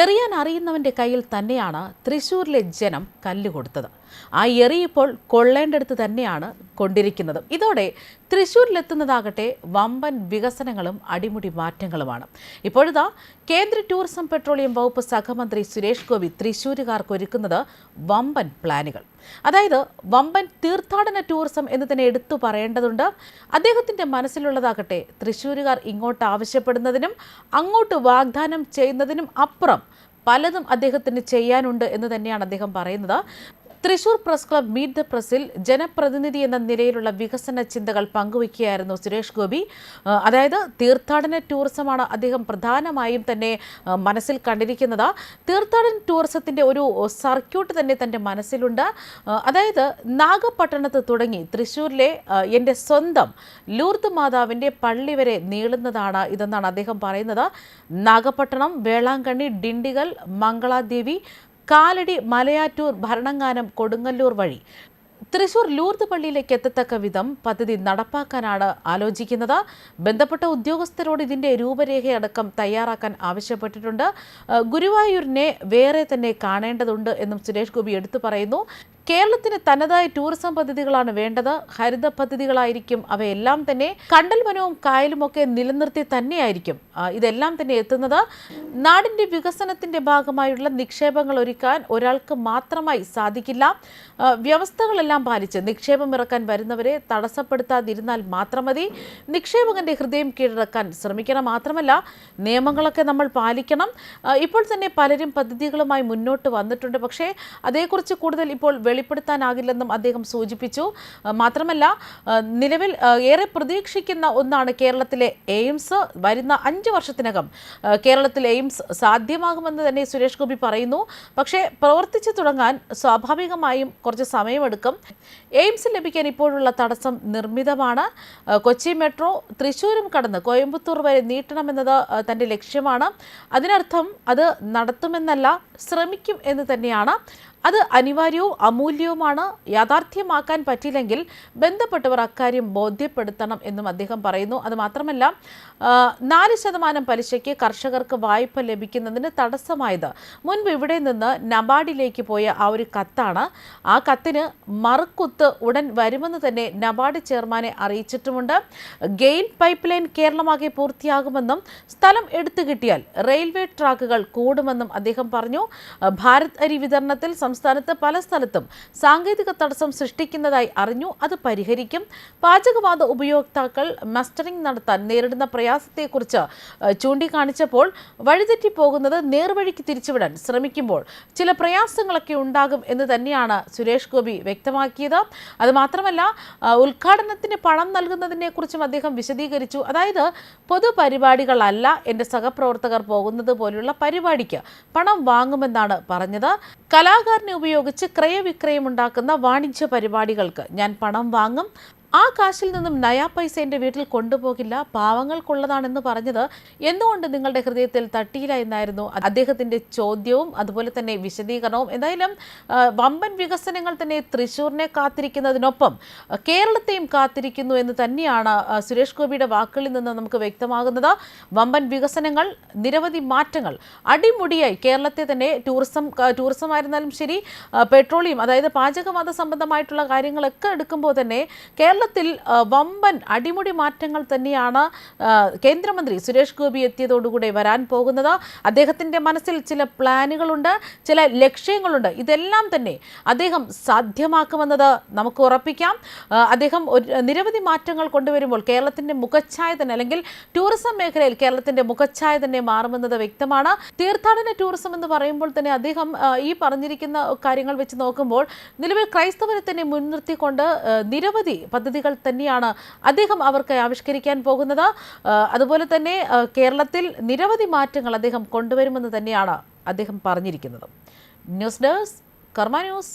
എറിയാൻ അറിയുന്നവന്റെ കയ്യിൽ തന്നെയാണ് തൃശൂരിലെ ജനം കല്ല് കൊടുത്തത്. ആ എറി ഇപ്പോൾ കൊള്ളേണ്ടടുത്ത് തന്നെയാണ് കൊണ്ടിരിക്കുന്നത്. ഇതോടെ തൃശ്ശൂരിലെത്തുന്നതാകട്ടെ വമ്പൻ വികസനങ്ങളും അടിമുടി മാറ്റങ്ങളുമാണ്. ഇപ്പോഴിതാ കേന്ദ്ര ടൂറിസം പെട്രോളിയം വകുപ്പ് സഹമന്ത്രി സുരേഷ് ഗോപി തൃശ്ശൂരുകാർക്ക് ഒരുക്കുന്നത് വമ്പൻ പ്ലാനുകൾ. അതായത് വമ്പൻ തീർത്ഥാടന ടൂറിസം എന്ന് തന്നെ എടുത്തു പറയേണ്ടതുണ്ട്. അദ്ദേഹത്തിന്റെ മനസ്സിലുള്ളതാകട്ടെ തൃശ്ശൂരുകാർ ഇങ്ങോട്ട് ആവശ്യപ്പെടുന്നതിനും അങ്ങോട്ട് വാഗ്ദാനം ചെയ്യുന്നതിനും അപ്പുറം പലതും അദ്ദേഹത്തിന് ചെയ്യാനുണ്ട് എന്ന് തന്നെയാണ് അദ്ദേഹം പറയുന്നത്. Thrissur press club meet the പ്രസിൽ ജനപ്രതിനിധി എന്ന നിലയിലുള്ള വികസന ചിന്തകൾ പങ്കുവയ്ക്കുകയായിരുന്നു സുരേഷ് ഗോപി. അതായത് തീർത്ഥാടന ടൂറിസമാണ് അദ്ദേഹം പ്രധാനമായും തന്നെ മനസ്സിൽ കണ്ടിരിക്കുന്നത്. തീർത്ഥാടന ടൂറിസത്തിന്റെ ഒരു സർക്യൂട്ട് തന്നെ തന്റെ മനസ്സിലുണ്ട്. അതായത് നാഗപട്ടണത്ത് തുടങ്ങി തൃശ്ശൂരിലെ എന്റെ സ്വന്തം ലൂർദ് മാതാവിന്റെ പള്ളി വരെ നീളുന്നതാണ് ഇതെന്നാണ് അദ്ദേഹം പറയുന്നത്. നാഗപട്ടണം വേളാങ്കണ്ണി ഡിണ്ടിഗൽ മംഗളാദേവി കാലടി മലയാറ്റൂർ ഭരണങ്ങാനം കൊടുങ്ങല്ലൂർ വഴി. തൃശൂർ ലൂർദ് പള്ളിയിലേക്ക് എത്തത്തക്ക വിധം പദ്ധതി നടപ്പാക്കാനാണ് ആലോചിക്കുന്നത്. ബന്ധപ്പെട്ട ഉദ്യോഗസ്ഥരോട് ഇതിന്റെ രൂപരേഖയടക്കം തയ്യാറാക്കാൻ ആവശ്യപ്പെട്ടിട്ടുണ്ട്. ഗുരുവായൂരിനെ വേറെ തന്നെ കാണേണ്ടതുണ്ട് എന്നും സുരേഷ് ഗോപി എടുത്തു പറയുന്നു. കേരളത്തിന് തനതായ ടൂറിസം പദ്ധതികളാണ് വേണ്ടത്. ഹരിത പദ്ധതികളായിരിക്കും അവയെല്ലാം തന്നെ. കണ്ടൽ വനവും കായലുമൊക്കെ നിലനിർത്തി തന്നെയായിരിക്കും ഇതെല്ലാം തന്നെ എത്തുന്നത്. നാടിന്റെ വികസനത്തിന്റെ ഭാഗമായുള്ള നിക്ഷേപങ്ങൾ ഒരുക്കാൻ ഒരാൾക്ക് മാത്രമായി സാധിക്കില്ല. വ്യവസ്ഥകളെല്ലാം പാലിച്ച് നിക്ഷേപം ഇറക്കാൻ വരുന്നവരെ തടസ്സപ്പെടുത്താതിരുന്നാൽ മാത്രം മതി. നിക്ഷേപകന്റെ ഹൃദയം കീഴടക്കാൻ ശ്രമിക്കണം മാത്രമല്ല നിയമങ്ങളൊക്കെ നമ്മൾ പാലിക്കണം. ഇപ്പോൾ തന്നെ പലരും പദ്ധതികളുമായി മുന്നോട്ട് വന്നിട്ടുണ്ട്. പക്ഷേ അതേക്കുറിച്ച് കൂടുതൽ ഇപ്പോൾ വെളിപ്പെടുത്താനാകില്ലെന്നും അദ്ദേഹം സൂചിപ്പിച്ചു. മാത്രമല്ല നിലവിൽ ഏറെ പ്രതീക്ഷിക്കുന്ന ഒന്നാണ് കേരളത്തിലെ എയിംസ്. വരുന്ന അഞ്ച് വർഷത്തിനകം കേരളത്തിലെ എയിംസ് സാധ്യമാകുമെന്ന് തന്നെ സുരേഷ് ഗോപി പറയുന്നു. പക്ഷേ പ്രവർത്തിച്ചു തുടങ്ങാൻ സ്വാഭാവികമായും കുറച്ച് സമയമെടുക്കും. എയിംസ് ലഭിക്കാൻ ഇപ്പോഴുള്ള തടസ്സം നിർമ്മിതമാണ്. കൊച്ചി മെട്രോ തൃശ്ശൂരും കടന്ന് കോയമ്പത്തൂർ വരെ നീട്ടണമെന്നത് തന്റെ ലക്ഷ്യമാണ്. അതിനർത്ഥം അത് നടത്തുമെന്നല്ല ശ്രമിക്കും എന്ന് തന്നെയാണ്. അത് അനിവാര്യവും അമൂല്യവുമാണ്. യാഥാർത്ഥ്യമാക്കാൻ പറ്റിയില്ലെങ്കിൽ ബന്ധപ്പെട്ടവർ അക്കാര്യം ബോധ്യപ്പെടുത്തണം എന്നും അദ്ദേഹം പറയുന്നു. അത് മാത്രമല്ല നാല് ശതമാനം പലിശയ്ക്ക് കർഷകർക്ക് വായ്പ ലഭിക്കുന്നതിന് തടസ്സമായത്. മുൻപ് ഇവിടെ നിന്ന് നബാർഡിലേക്ക് പോയ ആ ഒരു കത്താണ്. ആ കത്തിന് മറുക്കുത്ത് ഉടൻ വരുമെന്ന് തന്നെ നബാർഡ് ചെയർമാനെ അറിയിച്ചിട്ടുമുണ്ട്. ഗെയിൽ പൈപ്പ് ലൈൻ കേരളമാകെ പൂർത്തിയാകുമെന്നും സ്ഥലം എടുത്തു കിട്ടിയാൽ റെയിൽവേ ട്രാക്കുകൾ കൂടുമെന്നും അദ്ദേഹം പറഞ്ഞു. ഭാരത് അരി വിതരണത്തിൽ സംസ്ഥാനത്ത് പല സ്ഥലത്തും സാങ്കേതിക തടസ്സം സൃഷ്ടിക്കുന്നതായി അറിഞ്ഞു. അത് പരിഹരിക്കും. പാചകവാത ഉപയോക്താക്കൾ മസ്റ്ററിംഗ് നടത്താൻ നേരിടുന്ന പ്രയാസത്തെക്കുറിച്ച് ചൂണ്ടിക്കാണിച്ചപ്പോൾ വഴിതെറ്റി പോകുന്നത് നേർവഴിക്ക് തിരിച്ചുവിടാൻ ശ്രമിക്കുമ്പോൾ ചില പ്രയാസങ്ങളൊക്കെ ഉണ്ടാകും എന്ന് തന്നെയാണ് സുരേഷ് ഗോപി വ്യക്തമാക്കിയത്. അതുമാത്രമല്ല ഉദ്ഘാടനത്തിന് പണം നൽകുന്നതിനെക്കുറിച്ചും അദ്ദേഹം വിശദീകരിച്ചു. അതായത് പൊതുപരിപാടികളല്ല എന്റെ സഹപ്രവർത്തകർ പോകുന്നത് പോലെയുള്ള പരിപാടിക്ക് പണം വാങ്ങുമെന്നാണ് പറഞ്ഞത്. ഉപയോഗിച്ച് ക്രയവിക്രയം ഉണ്ടാക്കുന്ന വാണിജ്യ പരിപാടികൾക്ക് ഞാൻ പണം വാങ്ങും ആ കാശിൽ നിന്നും നയാ പൈസ എന്റെ വീട്ടിൽ കൊണ്ടുപോകില്ല പാവങ്ങൾക്കുള്ളതാണെന്ന് പറഞ്ഞത് എന്തുകൊണ്ട് നിങ്ങളുടെ ഹൃദയത്തിൽ തട്ടിയില്ല എന്നായിരുന്നു അദ്ദേഹത്തിന്റെ ചോദ്യവും അതുപോലെ തന്നെ വിശദീകരണവും. എന്തായാലും വമ്പൻ വികസനങ്ങൾ തന്നെ തൃശ്ശൂരിനെ കാത്തിരിക്കുന്നതിനൊപ്പം കേരളത്തെയും കാത്തിരിക്കുന്നു എന്ന് തന്നെയാണ് സുരേഷ് ഗോപിയുടെ വാക്കുകളിൽ നിന്ന് നമുക്ക് വ്യക്തമാകുന്നത്. വമ്പൻ വികസനങ്ങൾ നിരവധി മാറ്റങ്ങൾ അടിമുടിയായി കേരളത്തെ തന്നെ ടൂറിസം ടൂറിസം ആയിരുന്നാലും ശരി പെട്രോളിയം അതായത് പാചകവാത സംബന്ധമായിട്ടുള്ള കാര്യങ്ങളൊക്കെ എടുക്കുമ്പോൾ തന്നെ കേരളത്തിൽ വമ്പൻ അടിമുടി മാറ്റങ്ങൾ തന്നെയാണ് കേന്ദ്രമന്ത്രി സുരേഷ് ഗോപി എത്തിയതോടുകൂടി വരാൻ പോകുന്നത്. അദ്ദേഹത്തിന്റെ മനസ്സിൽ ചില പ്ലാനുകളുണ്ട് ചില ലക്ഷ്യങ്ങളുണ്ട്. ഇതെല്ലാം തന്നെ അദ്ദേഹം സാധ്യമാക്കുമെന്നത് നമുക്ക് ഉറപ്പിക്കാം. അദ്ദേഹം നിരവധി മാറ്റങ്ങൾ കൊണ്ടുവരുമ്പോൾ കേരളത്തിന്റെ മുഖച്ഛായ തന്നെ അല്ലെങ്കിൽ ടൂറിസം മേഖലയിൽ കേരളത്തിന്റെ മുഖച്ഛായ തന്നെ മാറുമെന്നത് വ്യക്തമാണ്. തീർത്ഥാടന ടൂറിസം എന്ന് പറയുമ്പോൾ തന്നെ അദ്ദേഹം ഈ പറഞ്ഞിരിക്കുന്ന കാര്യങ്ങൾ വെച്ച് നോക്കുമ്പോൾ നിലവിൽ ക്രൈസ്തവരെ തന്നെ മുൻനിർത്തിക്കൊണ്ട് നിരവധി നിരവധി പദ്ധതികൾ തന്നെയാണ് അദ്ദേഹം അവർക്ക് ആവിഷ്കരിക്കാൻ പോകുന്നത്. അതുപോലെ തന്നെ കേരളത്തിൽ നിരവധി മാറ്റങ്ങൾ അദ്ദേഹം കൊണ്ടുവരുമെന്ന് തന്നെയാണ് അദ്ദേഹം പറഞ്ഞിരിക്കുന്നത്. News desk Karma news.